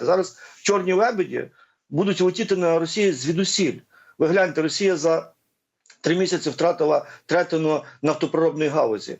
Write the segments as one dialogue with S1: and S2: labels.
S1: Зараз чорні лебеді будуть летіти на Росію звідусіль. Ви гляньте, Росія за три місяці втратила третину нафтопроробної галузі,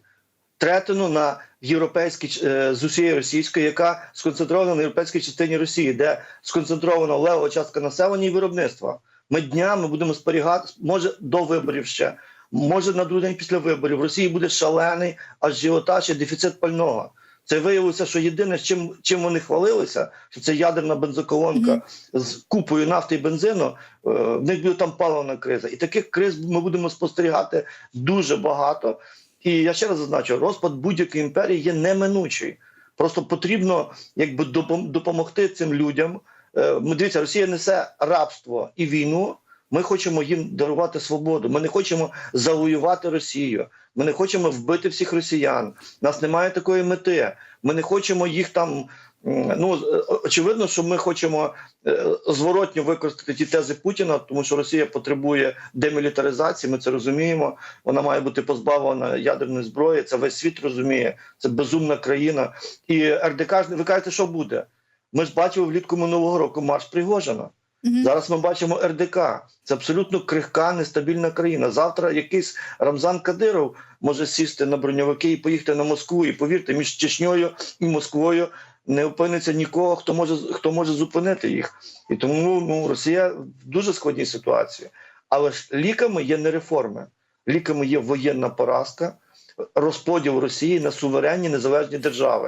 S1: третину на європейській е, з усієї російської, яка сконцентрована на європейській частині Росії, де сконцентрована лева частка населення і виробництва. Ми днями будемо спорігати, може до виборів ще, може на другий день після виборів. В Росії буде шалений ажіотаж і дефіцит пального. Це виявилося, що єдине, чим, чим вони хвалилися, що це ядерна бензоколонка з купою нафти і бензину. е, В них буде там паливна криза. І таких криз ми будемо спостерігати дуже багато. І я ще раз зазначу, розпад будь-якої імперії є неминучий. Просто потрібно якби допомогти цим людям. Е, дивіться, Росія несе рабство і війну. Ми хочемо їм дарувати свободу. Ми не хочемо завоювати Росію. Ми не хочемо вбити всіх росіян. Нас немає такої мети. Ми не хочемо їх там. Ну е, очевидно, що ми хочемо е, зворотньо використати ті тези Путіна, тому що Росія потребує демілітаризації. Ми це розуміємо. Вона має бути позбавлена ядерної зброї. Це весь світ розуміє. Це безумна країна. І РДК ви кажете, що буде? Ми ж бачили влітку минулого року марш Пригожина. Зараз ми бачимо РДК. Це абсолютно крихка, нестабільна країна. Завтра якийсь Рамзан Кадиров може сісти на броньовики і поїхати на Москву. І повірте, між Чечньою і Москвою не опиниться нікого, хто може хто може зупинити їх. І тому ну Росія в дуже складній ситуації. Але ж ліками є не реформи, ліками є воєнна поразка, розподіл Росії на суверенні незалежні держави.